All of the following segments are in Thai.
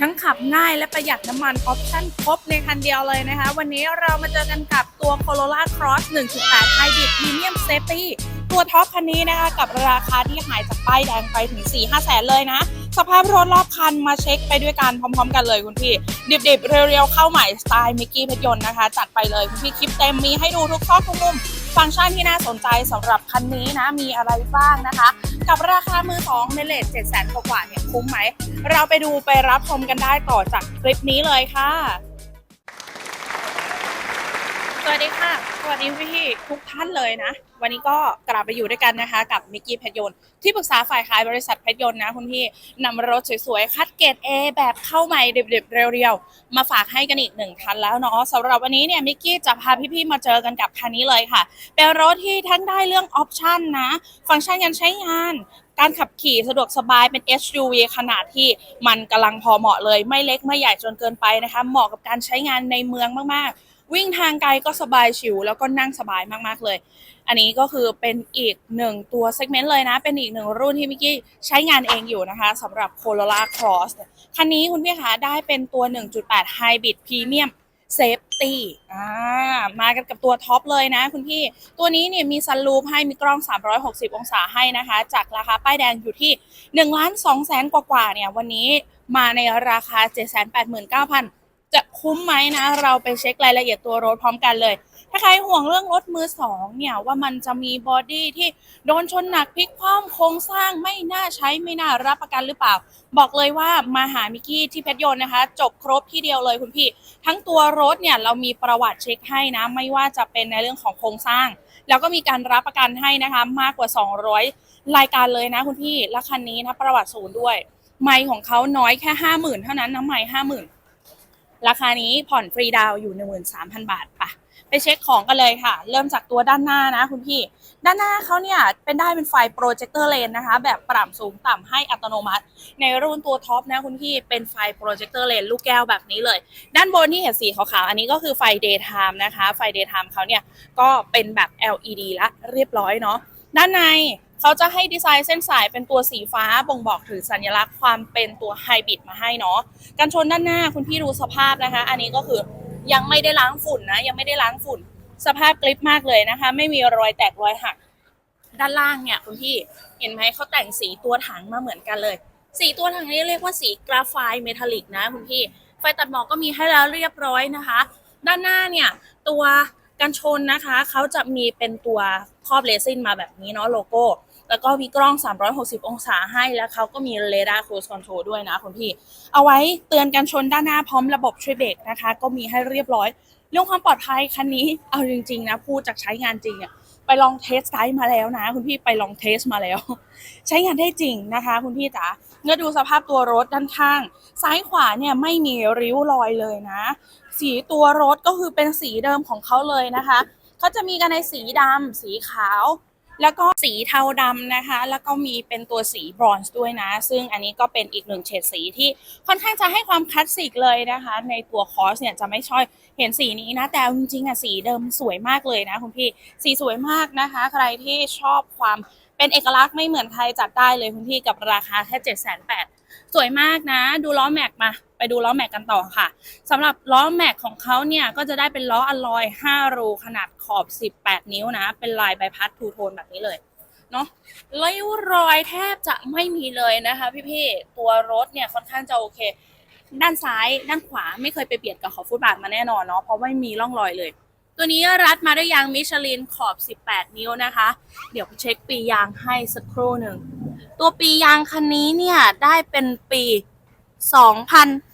ทั้งขับง่ายและประหยัดน้ำมันออปชั่นครบในคันเดียวเลยนะคะ วันนี้เรามาเจอกันกับตัว Corolla Cross 1.8 Hybrid Premium Safety ตัวท็อปคันนี้นะคะกับราคาที่หายจากป้ายแดงไปถึง 4-5แสนเลยนะ สภาพรถรอบคันมาเช็คไปด้วยกันพร้อมๆ กันเลยคุณพี่ ดิบๆ เรียวๆ เข้าใหม่สไตล์มิกกี้เพชรยนต์นะคะ จัดไปเลยคุณพี่คลิปเต็มมีให้ดูทุกซอทุกมุม ฟังก์ชันที่น่าสนใจสำหรับคันนี้นะมีอะไรบ้างนะคะ กับราคามือสองในเลท7 0 0 0 0กว่าเนี่ยคุ้มไหม เราไปดูไปรับชมกันได้ต่อจากคลิปนี้เลยค่ะ วัสดีค่ะ สวัสดีพี่ๆทุกท่านเลยนะ วันนี้ก็กลับไปอยู่ด้วยกันนะคะ กับมิกกี้เพชรยนต์ที่ปรึกษาฝ่ายขายบริษัทเพชรยนต์นะคุณพี่นำรถสวยๆ คัดเกรด A แบบเข้าใหม่เดิบๆ เรียวๆ มาฝากให้กันอีกหนึ่งคันแล้วเนาะสำหรับวันนี้เนี่ยมิกกี้จะพาพี่ๆ มาเจอกันกับคันนี้เลยค่ะ เป็นรถที่ทั้งได้เรื่องออปชันนะ ฟังก์ชันการใช้งานการขับขี่สะดวกสบายเป็น SUV ขนาดที่มันกำลังพอเหมาะเลย ไม่เล็กไม่ใหญ่จนเกินไปนะคะ เหมาะกับการใช้งานในเมืองมากๆ วิ่งทางไกลก็สบายชิวแล้วก็นั่งสบายมากๆเลย อันนี้ก็คือเป็นอีกหนึ่งตัวเซกเมนต์เลยนะ เป็นอีกหนึ่งรุ่นที่มิกกี้ใช้งานเองอยู่นะคะสำหรับ Corolla Cross คันนี้คุณพี่คะได้เป็นตัว 1.8 Hybrid Premium Safety อ่ามากันกับตัวท็อปเลยนะคุณพี่ ตัวนี้เนี่ยมีซันรูฟให้มีกล้อง 360 องศาให้นะคะ จากราคาป้ายแดงอยู่ที่1ล้าน2แสนกว่าๆเนี่ยวันนี้มาในราคา 789,000 จะคุ้มไหมนะ เราไปเช็ครายละเอียดตัวรถพร้อมกันเลย ถ้าใครห่วงเรื่องรถมือสองเนี่ยว่ามันจะมีบอดี้ที่โดนชนหนักพลิกคว่ำโครงสร้างไม่น่าใช้ไม่น่ารับประกันหรือเปล่า บอกเลยว่ามาหามิกกี้ที่เพชรยนต์นะคะ จบครบที่เดียวเลยคุณพี่ ทั้งตัวรถเนี่ยเรามีประวัติเช็คให้นะ ไม่ว่าจะเป็นในเรื่องของโครงสร้าง แล้วก็มีการรับประกันให้นะคะมากกว่า 200 รายการเลยนะคุณพี่และคันนี้นะประวัติศูนย์ด้วย ไมค์ของเขาน้อยแค่ 50,000 เท่านั้นนะไมค์50,000 ราคานี้ผ่อนฟรีดาวอยู่ 13,000 บาทปะไปเช็คของกันเลยค่ะ เริ่มจากตัวด้านหน้านะคุณพี่ ด้านหน้าเขาเนี่ยเป็นได้เป็นไฟโปรเจคเตอร์เลนนะคะ แบบปรับสูงต่ำให้อัตโนมัติ ในรุ่นตัวท็อปนะคุณพี่เป็นไฟโปรเจคเตอร์เลนลูกแก้วแบบนี้เลย ด้านบนที่เห็นสีขาวๆอันนี้ก็คือไฟ daytime นะคะ ไฟ daytime เขาเนี่ยก็เป็นแบบ LED ละเรียบร้อยเนาะด้านใน เขาจะให้ดีไซน์เส้นสายเป็นตัวสีฟ้าบ่งบอกถึงสัญลักษณ์ความเป็นตัวไฮบริดมาให้เนาะกันชนด้านหน้าคุณพี่ดูสภาพนะคะ อันนี้ก็คือยังไม่ได้ล้างฝุ่นนะ ยังไม่ได้ล้างฝุ่น สภาพกริปมากเลยนะคะ ไม่มีรอยแตกรอยหัก ด้านล่างเนี่ยคุณพี่เห็นไหมเขาแต่งสีตัวถังมาเหมือนกันเลย สีตัวถังนี้เรียกว่าสีกราไฟต์เมทัลลิกนะคุณพี่ไฟตัดหมอกก็มีให้แล้วเรียบร้อยนะคะ ด้านหน้าเนี่ยตัวกันชนนะคะเขาจะมีเป็นตัวครอบเรซินมาแบบนี้เนาะโลโก้ แล้วก็มีกล้อง 360 องศาให้แล้วเขาก็มีเรดาร์ cruise control ด้วยนะคุณพี่ เอาไว้เตือนกันชนด้านหน้าพร้อมระบบช่วยเบรกนะคะ ก็มีให้เรียบร้อย เรื่องความปลอดภัยคันนี้เอาจริงๆนะพูดจากใช้งานจริงเนี่ยไปลองเทสไดมาแล้วนะ คุณพี่ไปลองเทสมาแล้ว ใช้งานได้จริงนะคะ คุณพี่จ๋าเมื่อดูสภาพตัวรถด้านข้าง ซ้ายขวาเนี่ยไม่มีริ้วรอยเลยนะ สีตัวรถก็คือเป็นสีเดิมของเขาเลยนะคะเขาจะมีกันในสีดำสีขาว แล้วก็สีเทาดำนะคะ แล้วก็มีเป็นตัวสีบรอนซ์ด้วยนะ ซึ่งอันนี้ก็เป็นอีกหนึ่งเฉดสีที่ค่อนข้างจะให้ความคลาสสิกเลยนะคะ ในตัวคอสเนี่ยจะไม่ชอบเห็นสีนี้นะ แต่จริงๆอะสีเดิมสวยมากเลยนะคุณพี่ สีสวยมากนะคะ ใครที่ชอบความเป็นเอกลักษณ์ไม่เหมือนใครจัดได้เลยคุณพี่กับราคาแค่เจ็ดแสนแปดสวยมากนะ ดูล้อแม็กมา ไปดูล้อแม็กกันต่อค่ะสำหรับล้อแม็กของเขาเนี่ยก็จะได้เป็นล้ออลลอย 5 รูขนาดขอบ 18 นิ้วนะ เป็นลายใบพัดทูโทนแบบนี้เลยเนาะริ้วรอยแทบจะไม่มีเลยนะคะ พี่ๆ ตัวรถเนี่ยค่อนข้างจะโอเค ด้านซ้ายด้านขวาไม่เคยไปเบียดกับขอบฟุตบาทมาแน่นอนเนาะเพราะไม่มีร่องรอยเลย ตัวนี้รัดมาด้วยยางมิชลินขอบ 18 นิ้วนะคะ เดี๋ยวเช็คปียางให้สักครู่หนึ่ง ตัวปียางคันนี้เนี่ยได้เป็นปี 2000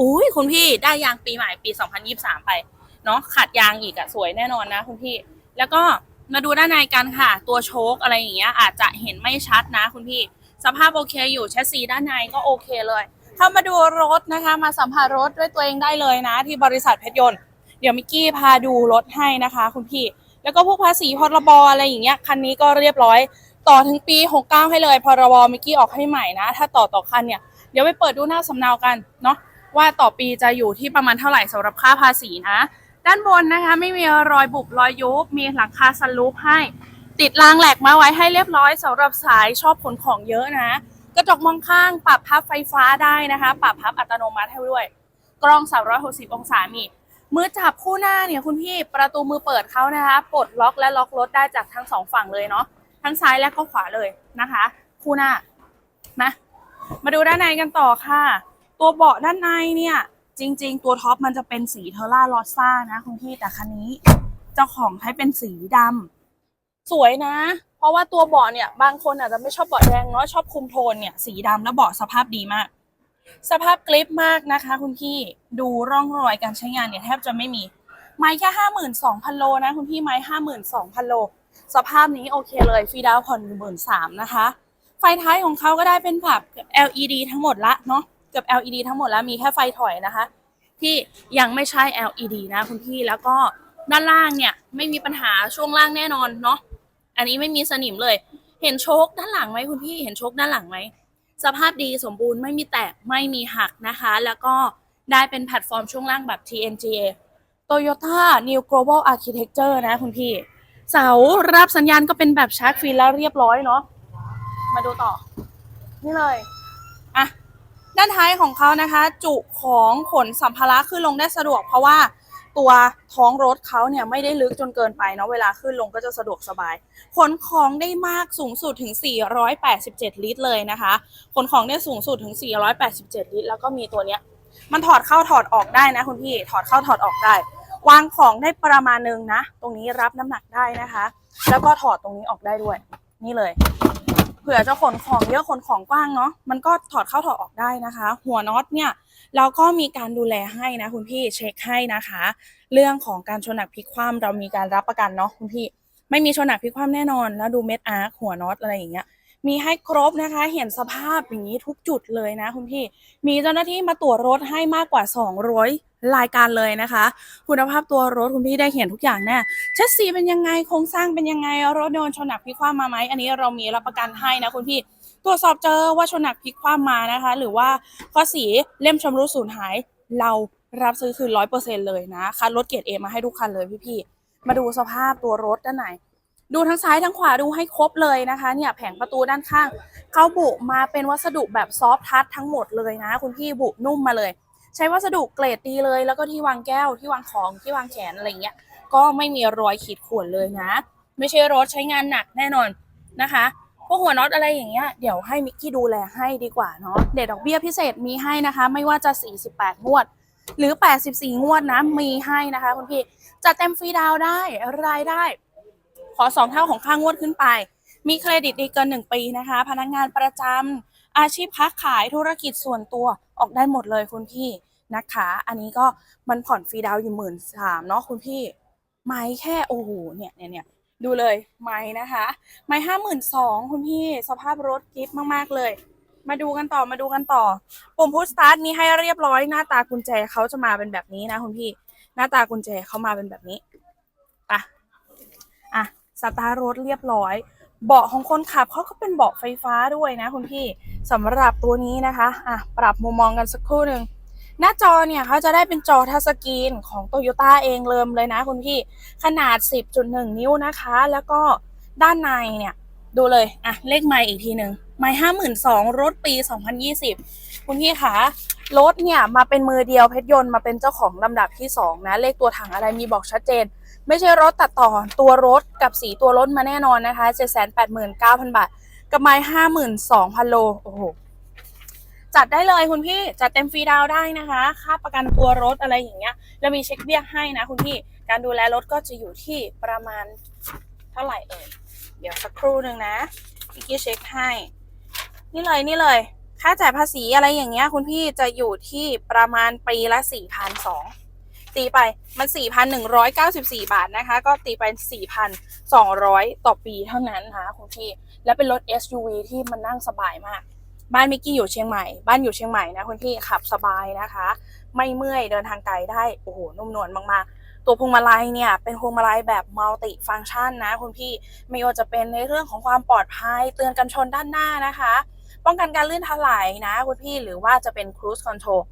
อุ้ยคุณพี่ได้ยางปีใหม่ปี 2023 ไปเนาะขัดยางอีกอะสวยแน่นอนนะคุณพี่ แล้วก็มาดูด้านในกันค่ะ ตัวโชคอะไรอย่างเงี้ยอาจจะเห็นไม่ชัดนะคุณพี่ สภาพโอเคอยู่แชสซีด้านในก็โอเคเลย เข้ามาดูรถนะคะ มาสัมผัสรถด้วยตัวเองได้เลยนะ ที่บริษัทเพชรยนต์เดี๋ยวมิกกี้พาดูรถให้นะคะ คุณพี่ แล้วก็พวกภาษีพรบอะไรอย่างเงี้ยคันนี้ก็เรียบร้อย ต่อถึงปี 69 ให้เลยพรบมิกกี้ออกให้ใหม่นะ ถ้าต่อต่อคันเนี่ยเดี๋ยวไปเปิดดูหน้าสำเนากันเนาะ ว่าต่อปีจะอยู่ที่ประมาณเท่าไหร่สำหรับค่าภาษีนะ ด้านบนนะคะไม่มีรอยบุบรอยยุบมีหลังคาสลูปให้ ติดรางแหลกมาไว้ให้เรียบร้อยสำหรับสายชอบขนของเยอะนะ กระจกมองข้างปรับพับไฟฟ้าได้นะคะ ปรับพับอัตโนมัติให้ด้วย กล้อง 360 องศามีมือจับคู่หน้าเนี่ยคุณพี่ประตูมือเปิดเขานะคะปลดล็อกและล็อกรถได้จากทั้งสองฝั่งเลยเนาะทั้งซ้ายและก็ขวาเลยนะคะ คู่หน้านะมาดูด้านในกันต่อค่ะ ตัวเบาะด้านในเนี่ย จริง ๆ ตัวท็อปมันจะเป็นสีเทอร่าลอซ่านะคุณพี่แต่คันนี้เจ้าของให้เป็นสีดำสวยนะ เพราะว่าตัวเบาะเนี่ย บางคนอาจจะไม่ชอบเบาะแดงเนาะชอบคุมโทนเนี่ยสีดำแล้วเบาะสภาพดีมาก สภาพกริปมากนะคะ คุณพี่ดูร่องรอยการใช้งานเนี่ยแทบจะไม่มีไม้แค่ห้าหมื่นสองพันโลนะคุณพี่ไม้ห้าหมื่นสองพันโลสภาพนี้โอเคเลยฟรีดาวน์ผ่อนหมื่นสามนะคะ ไฟท้ายของเขาก็ได้เป็นแบบ LED ทั้งหมดละเนาะ เกือบ LED ทั้งหมดแล้วมีแค่ไฟถอยนะคะ ที่ยังไม่ใช่ LED นะคุณพี่แล้วก็ด้านล่างเนี่ยไม่มีปัญหาช่วงล่างแน่นอนเนาะอันนี้ไม่มีสนิมเลย เห็นโชคด้านหลังไหมคุณพี่เห็นโชคด้านหลังไหมสภาพดีสมบูรณ์ไม่มีแตกไม่มีหักนะคะ แล้วก็ได้เป็นแพลตฟอร์มช่วงล่างแบบ TNGA Toyota New Global Architecture นะคุณพี่ เสารับสัญญาณก็เป็นแบบชาร์จฟรีแล้วเรียบร้อยเนาะมาดูต่อ นี่เลย ด้านท้ายของเขานะคะ จุของขนสัมภาระขึ้นลงได้สะดวก เพราะว่าตัวท้องรถเขาเนี่ยไม่ได้ลึกจนเกินไปเนาะเวลาขึ้นลงก็จะสะดวกสบายขนของได้มากสูงสุดถึง 487 ลิตรเลยนะคะขนของได้สูงสุดถึง 487 ลิตร แล้วก็มีตัวเนี้ย มันถอดเข้าถอดออกได้นะคุณพี่ถอดเข้าถอดออกได้ วางของได้ประมาณนึงนะ ตรงนี้รับน้ำหนักได้นะคะ แล้วก็ถอดตรงนี้ออกได้ด้วย นี่เลย เผื่อจะขนของเยอะขนของกว้างเนาะมันก็ถอดเข้าถอดออกได้นะคะ หัวน็อตเนี่ยเราก็มีการดูแลให้นะคุณพี่เช็คให้นะคะ เรื่องของการชนหนักพลิกคว่ำเรามีการรับประกันเนาะคุณพี่ ไม่มีชนหนักพลิกคว่ำแน่นอน แล้วดูเม็ดอาร์คหัวน็อตอะไรอย่างเงี้ย มีให้ครบนะคะ เห็นสภาพอย่างนี้ทุกจุดเลยนะคุณพี่ มีเจ้าหน้าที่มาตรวจรถให้มากกว่า 200 รายการเลยนะคะ คุณภาพตัวรถคุณพี่ได้เห็นทุกอย่างแน่เชัดสีเป็นยังไง โครงสร้างเป็นยังไง รถโดนชนหนักพลิกคว่ำมาไหม อันนี้เรามีรับประกันให้นะคุณพี่ ตรวจสอบเจอว่าชนหนักพลิกคว่ำมานะคะ หรือว่าข้อสีเล่มชำรุดสูญหาย เรารับซื้อคืนร้อยเปอร์เซ็นเลยนะคันรถเกรดเอมาให้ทุกคันเลยพี่ๆมาดูสภาพตัวรถด้านใน ดูทั้งซ้ายทั้งขวาดูให้ครบเลยนะคะเนี่ยแผงประตูด้านข้างเขาบุมาเป็นวัสดุแบบซอฟทัชทั้งหมดเลยนะ คุณพี่บุนุ่มมาเลย ใช้วัสดุเกรดดีเลย แล้วก็ที่วางแก้วที่วางของที่วางแขนอะไรเงี้ยก็ไม่มีรอยขีดข่วนเลยนะ ไม่ใช่รถใช้งานหนักแน่นอนนะคะพวกหัวน็อตอะไรอย่างเงี้ยเดี๋ยวให้มิกกี้ดูแลให้ดีกว่าเนาะเด็ดดอกเบี้ยพิเศษมีให้นะคะ ไม่ว่าจะ 48 งวด หรือ 84 งวดนะมีให้นะคะคุณพี่จัดเต็มฟรีดาวได้รายได้ ขอสองเท่าของค่างวดขึ้นไป มีเครดิตดีเกิน 1 ปีนะคะ พนักงานประจำอาชีพค้าขายธุรกิจส่วนตัวออกได้หมดเลยคุณพี่นะคะ อันนี้ก็มันผ่อนฟรีดาวอยู่หมื่นสามเนาะคุณพี่ ไม้แค่โอ้โหเนี่ยเนี่ยเนี่ยดูเลยไม้นะคะ ไม้ห้าหมื่นสองคุณพี่สภาพรถกิฟต์มาก ๆ เลย มาดูกันต่อมาดูกันต่อ ปุ่มพุชสตาร์ทมีให้เรียบร้อยหน้าตากุญแจเขาจะมาเป็นแบบนี้นะคุณพี่ หน้าตากุญแจเขามาเป็นแบบนี้ สตาร์ทรถเรียบร้อย เบาะของคนขับเขาก็เป็นเบาะไฟฟ้าด้วยนะคุณพี่สำหรับตัวนี้นะคะอะปรับมุมมองกันสักครู่หนึ่งหน้าจอเนี่ยเขาจะได้เป็นจอทัชสกรีนของ t o y ยต้เองเริ่มเลยนะคุณพี่ขนาด 10.1 นิ้วนะคะ แล้วก็ด้านในเนี่ยดูเลยอะเลขไมค์อีกทีหนึ่งไมค์ห้าหมื่นสองรถปี 2020 คุณพี่คะรถเนี่ยมาเป็นมือเดียวเพชรยนต์มาเป็นเจ้าของลำดับที่ 2 นะ เลขตัวถังอะไรมีบอกชัดเจน ไม่ใช่รถตัดต่อตัวรถกับสีตัวรถมาแน่นอนนะคะ 789,000 บาท กับไมค์52,000 โล โอ้โห จัดได้เลยคุณพี่ จัดเต็มฟรีดาวได้นะคะ ค่าประกันตัวรถอะไรอย่างเงี้ย แล้วมีเช็คเบี้ยให้นะคุณพี่ การดูแลรถก็จะอยู่ที่ประมาณเท่าไหร่เอ่ย เดี๋ยวสักครู่หนึ่งนะ พี่กี้เช็คให้ นี่เลยนี่เลย ค่าจ่ายภาษีอะไรอย่างเงี้ย คุณพี่จะอยู่ที่ประมาณปีละสี่พันสอง ตีไปมันสี่พันหนึ่งร้อยเก้าสิบาทนะคะ ก็ตีไปสี่พันสองร้อยต่อปีเท่านั้นนะคะคุณพี่ และเป็นรถ SUV ที่มันนั่งสบายมาก บ้านมิกกี้อยู่เชียงใหม่ บ้านอยู่เชียงใหม่นะคุณพี่ขับสบายนะคะ ไม่เมื่อยเดินทางไกลได้ โอ้โห นุ่มนวลมากๆ ตัวพวงมาลัยเนี่ย เป็นพวงมาลัยแบบมัลติฟังก์ชันนะคุณพี่ ไม่ว่าจะเป็นในเรื่องของความปลอดภัย เตือนกันชนด้านหน้านะคะ ป้องกันการลื่นถลายนะคุณพี่ หรือว่าจะเป็น cruise control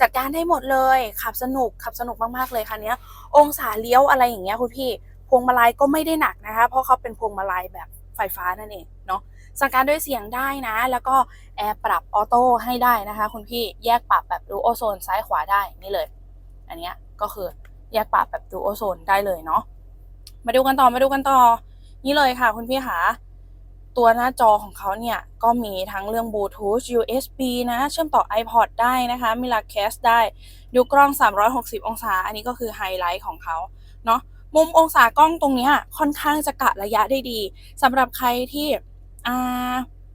จัดการได้หมดเลย ขับสนุกขับสนุกมากๆเลยคันนี้องศาเลี้ยวอะไรอย่างเงี้ยคุณพี่พวงมาลัยก็ไม่ได้หนักนะคะ เพราะเขาเป็นพวงมาลัยแบบไฟฟ้านั่นเองเนาะสั่งการด้วยเสียงได้นะ แล้วก็แอร์ปรับออโต้ให้ได้นะคะคุณพี่แยกปรับแบบดูโอโซนซ้ายขวาได้นี่เลย อันเนี้ยก็คือแยกปรับแบบดูโอโซนได้เลยเนาะมาดูกันต่อมาดูกันต่อ นี่เลยค่ะคุณพี่ค่ะ ตัวหน้าจอของเขาเนี่ย ก็มีทั้งเรื่องบลูทูธ USB นะ เชื่อมต่อ iPod ได้นะคะ มีลักแคสได้ ดูกล้อง 360 องศา อันนี้ก็คือไฮไลท์ของเขาเนาะมุมองศากล้องตรงนี้ค่อนข้างจะกะระยะได้ดีสำหรับใครที่อา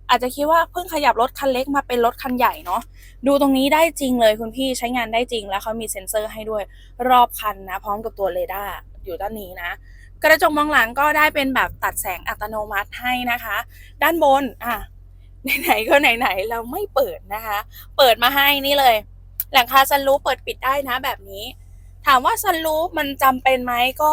อาจจะคิดว่าเพิ่งขยับรถคันเล็กมาเป็นรถคันใหญ่เนาะดูตรงนี้ได้จริงเลยคุณพี่ใช้งานได้จริงแล้วเขามีเซ็นเซอร์ให้ด้วยรอบคันนะ พร้อมกับตัวเรดาร์อยู่ด้านนี้นะ กระจกมองหลังก็ได้เป็นแบบตัดแสงอัตโนมัติให้นะคะ ด้านบนอะไหนๆก็ไหนๆเราไม่เปิดนะคะ เปิดมาให้นี่เลย หลังคาซันรูฟเปิดปิดได้นะแบบนี้ ถามว่าซันรูฟมันจำเป็นไหมก็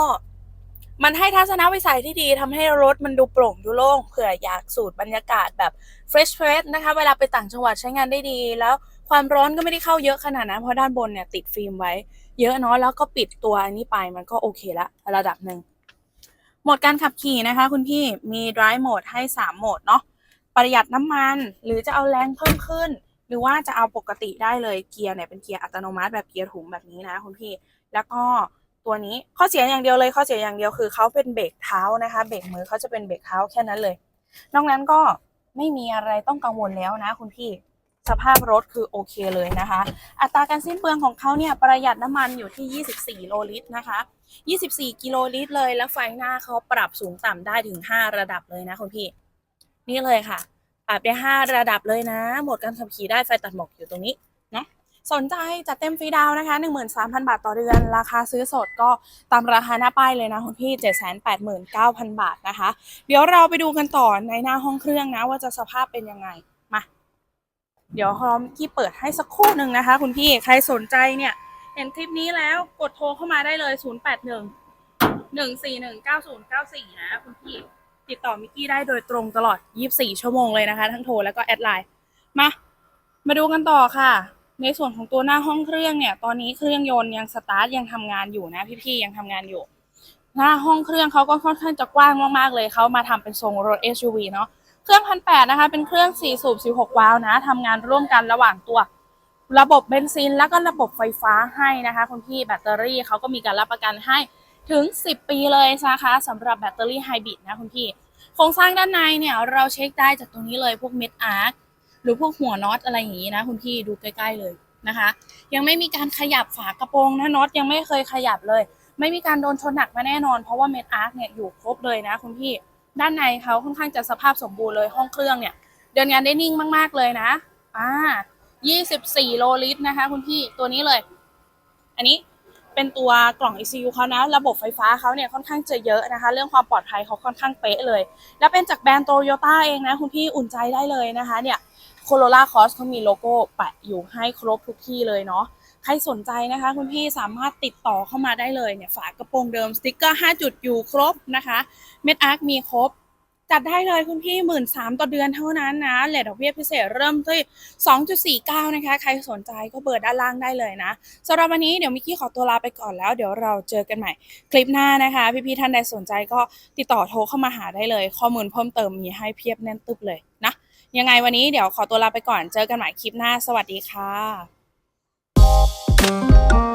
มันให้ทัศนวิสัยที่ดีทำให้รถมันดูโปร่งดูโล่งเผื่ออยากสูดบรรยากาศแบบ fresh f r e s นะคะ เวลาไปต่างจังหวัดใช้งานได้ดีแล้วความร้อนก็ไม่ได้เข้าเยอะขนาดนั้นเพราะด้านบนเนี่ยติดฟิล์มไว้ เยอะเนาะแล้วก็ปิดตัวอันนี้ไปมันก็โอเคละระดับหนึ่ง โหมดการขับขี่นะคะคุณพี่มี drive mode ให้ 3 โหมดเนาะประหยัดน้ำมัน หรือจะเอาแรงเพิ่มขึ้น หรือว่าจะเอาปกติได้เลยเกียร์เนี่ยเป็นเกียร์อัตโนมัติแบบเกียร์ถุงแบบนี้นะคุณพี่ แล้วก็ตัวนี้ข้อเสียอย่างเดียวเลยข้อเสียอย่างเดียวคือเขาเป็นเบรกเท้านะคะเบรกมือเขาจะเป็นเบรกเท้าแค่นั้นเลย นอกนั้นก็ไม่มีอะไรต้องกังวลแล้วนะคุณพี่ สภาพรถคือโอเคเลยนะคะ อัตราการสิ้นเปลืองของเขาเนี่ยประหยัดน้ำมันอยู่ที่ 24 โลลิตรนะคะ 24 กิโลลิตรเลย แล้วไฟหน้าเขาปรับสูงต่ำได้ถึง 5 ระดับเลยนะคุณพี่ นี่เลยค่ะ ปรับได้ 5 ระดับเลยนะ หมดการขับขี่ได้ไฟตัดหมอกอยู่ตรงนี้เนาะสนใจจัดเต็มฟรีดาวนะคะ 13,000 บาทต่อเดือน ราคาซื้อสดก็ตามราคาหน้าป้ายเลยนะคุณพี่ 789,000 บาทนะคะ เดี๋ยวเราไปดูกันต่อในหน้าห้องเครื่องนะว่าจะสภาพเป็นยังไง เดี๋ยวพร้อมกี้เปิดให้สักครู่หนึ่งนะคะ คุณพี่ใครสนใจเนี่ย เห็นคลิปนี้แล้วกดโทรเข้ามาได้เลย 081 141 9094 นะคุณพี่ ติดต่อมิกกี้ได้โดยตรงตลอด 24 ชั่วโมงเลยนะคะ ทั้งโทรแล้วก็แอดไลน์มา มาดูกันต่อค่ะ ในส่วนของตัวหน้าห้องเครื่องเนี่ย ตอนนี้เครื่องยนต์ยังสตาร์ทยังทำงานอยู่นะ พี่ๆยังทำงานอยู่หน้าห้องเครื่องเขาก็ค่อนข้างจะกว้างมากๆเลยเขามาทำเป็นทรงรถ SUV เนาะ เครื่องพันแปดนะคะ เป็นเครื่อง 4 สูบ 16 วาล์วนะทำงานร่วมกันระหว่างตัว ระบบเบนซิน แล้วก็ระบบไฟฟ้าให้นะคะคุณพี่แบตเตอรี่เขาก็มีการรับประกันให้ถึง 10 ปีเลยนะคะสำหรับแบตเตอรี่ไฮบริดนะคุณพี่ โครงสร้างด้านในเนี่ยเราเช็คได้จากตรงนี้เลยพวกเม็ดอาร์คหรือพวกหัวน็อตอะไรอย่างนี้นะคุณพี่ดูใกล้ๆเลยนะคะ ยังไม่มีการขยับฝากระโปรงนะน็อตยังไม่เคยขยับเลย ไม่มีการโดนชนหนักมาแน่นอน เพราะว่าเม็ดอาร์คเนี่ยอยู่ครบเลยนะคุณพี่ ด้านในเขาค่อนข้างจะสภาพสมบูรณ์เลยห้องเครื่องเนี่ย เดินงานได้นิ่งมาก ๆ เลยนะอ่า24 โลลิตรนะคะ คุณพี่ตัวนี้เลย อันนี้เป็นตัวกล่อง ECU เขานะ ระบบไฟฟ้าเขาเนี่ยค่อนข้างจะเยอะนะคะ เรื่องความปลอดภัยเขาค่อนข้างเป๊ะเลย แล้วเป็นจากแบรนด์โตโยต้าเองนะ คุณพี่อุ่นใจได้เลยนะคะ เนี่ยโคโรล่าคอสเขามีโลโก้แปะอยู่ให้ครบทุกที่เลยเนาะ ใครสนใจนะคะ คุณพี่สามารถติดต่อเข้ามาได้เลยเนี่ยฝากระโปรงเดิมสติกเกอร์ 5 จุดอยู่ครบนะคะเม็ดอาร์คมีครบ จัดได้เลยคุณพี่หมื่นสามต่อเดือนเท่านั้นนะเลทดอกเบี้ยพิเศษเริ่มที่สองจุดสี่เก้านะคะ ใครสนใจก็เบอร์ด้านล่างได้เลยนะสำหรับวันนี้เดี๋ยวมิกกี้ขอตัวลาไปก่อนแล้ว เดี๋ยวเราเจอกันใหม่คลิปหน้านะคะ พี่ๆท่านใดสนใจก็ติดต่อโทรเข้ามาหาได้เลย ข้อมูลเพิ่มเติมมีให้เพียบแน่นตึบเลยนะยังไงวันนี้เดี๋ยวขอตัวลาไปก่อนเจอกันใหม่คลิปหน้า สวัสดีค่ะ Thank